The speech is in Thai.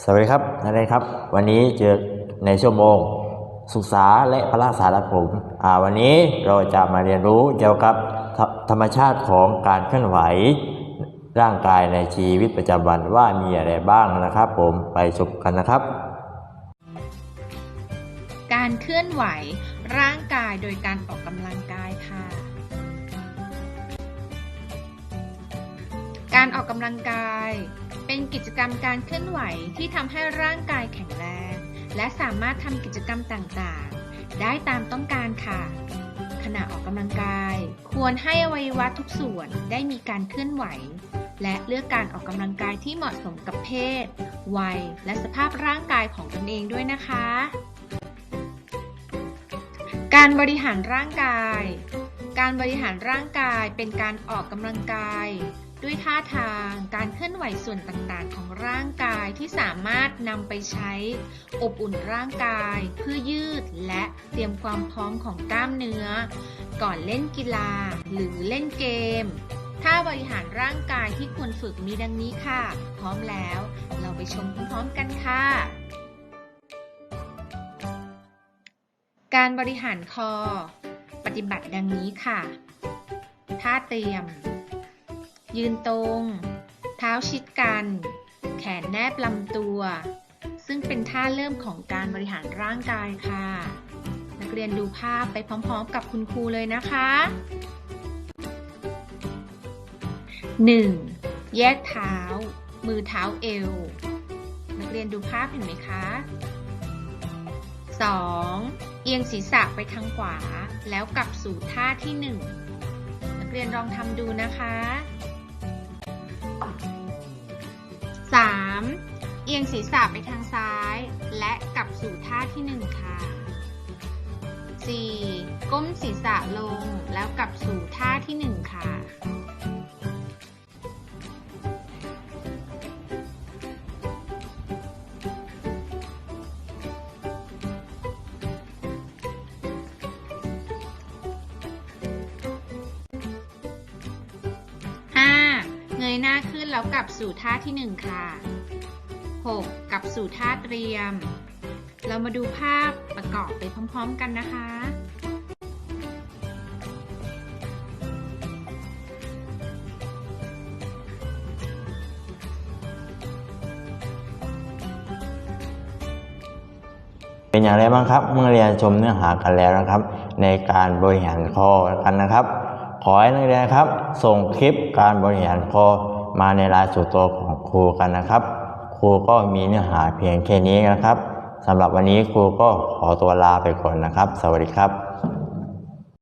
สวัสดีครับนักเรียนครับ วันนี้เจอในชั่วโมงศึกษาและพละสารผมอ่าวันนี้เราจะมาเรียนรู้เกี่ยวกับธรรมชาติของการเคลื่อนไหว ร่างกายในชีวิตประจำวันว่ามีอะไรบ้างนะครับ ผมไปชมกันนะครับ การเคลื่อนไหวร่างกายโดยการออกกำลังกายค่ะการออกกำลังกาย กิจกรรมการเคลื่อนไหวที่ทำให้ร่างกายแข็งแรง และสามารถทำกิจกรรมต่างๆ ได้ตามต้องการค่ะ ขณะออกกำลังกาย ควรให้อวัยวะทุกส่วนได้มีการเคลื่อนไหว และเลือกการออกกำลังกายที่เหมาะสมกับเพศ วัย และสภาพร่างกายของตนเองด้วยนะคะ การบริหารร่างกาย การบริหารร่างกายเป็นการออกกำลังกาย ด้วยท่าทางการเคลื่อนไหวส่วนต่างๆ ของร่างกายที่สามารถนำไปใช้ อบอุ่นร่างกายเพื่อยืดและเตรียมความพร้อมของกล้ามเนื้อ ก่อนเล่นกีฬาหรือเล่นเกมท่าบริหารร่างกายที่ควรฝึกมีดังนี้ค่ะ พร้อมแล้ว เราไปชมพร้อมๆกันค่ะ การบริหารคอ ปฏิบัติดังนี้ค่ะ ท่าเตรียม ยืนตรง เท้าชิดกัน แขนแนบลำตัว ซึ่งเป็นท่าเริ่มของการบริหารร่างกายค่ะ นักเรียนดูภาพไปพร้อมๆ กับคุณครูเลยนะคะ 1. แยกเท้า มือเท้าเอว นักเรียนดูภาพเห็นไหมคะ 2. เอียงศีรษะไปทางขวา แล้วกลับสู่ท่าที่ 1 นักเรียนลองทำดูนะคะ อียงศีรษะไปทางซ้าย และกลับสู่ท่าที่1ค่ะ 4. ก้มศีรษะลงแล้วกลับสู่ท่าที่1ค่ะ 5. เงยหน้าขึ้นแล้วกลับสู่ท่าที่1ค่ะ 6. กับสู่ท่าเตรียม เรามาดูภาพประกอบไปพร้อมๆกันนะคะเป็นอย่างไรบ้างครับ เมื่อเรียนชมเนื้อหากันแล้วนะครับ ในการบริหารคอกันนะครับ ขอให้นักเรียนครับ ส่งคลิปการบริหารคอมาในรายส่วนตัวของครูกันนะครับ รูก็มีเนื้อหาเพียงแค่นี้นะครับสำหรับวันนี้ครูก็ขอตัวลาไปก่อนนะครับ สวัสดีครับ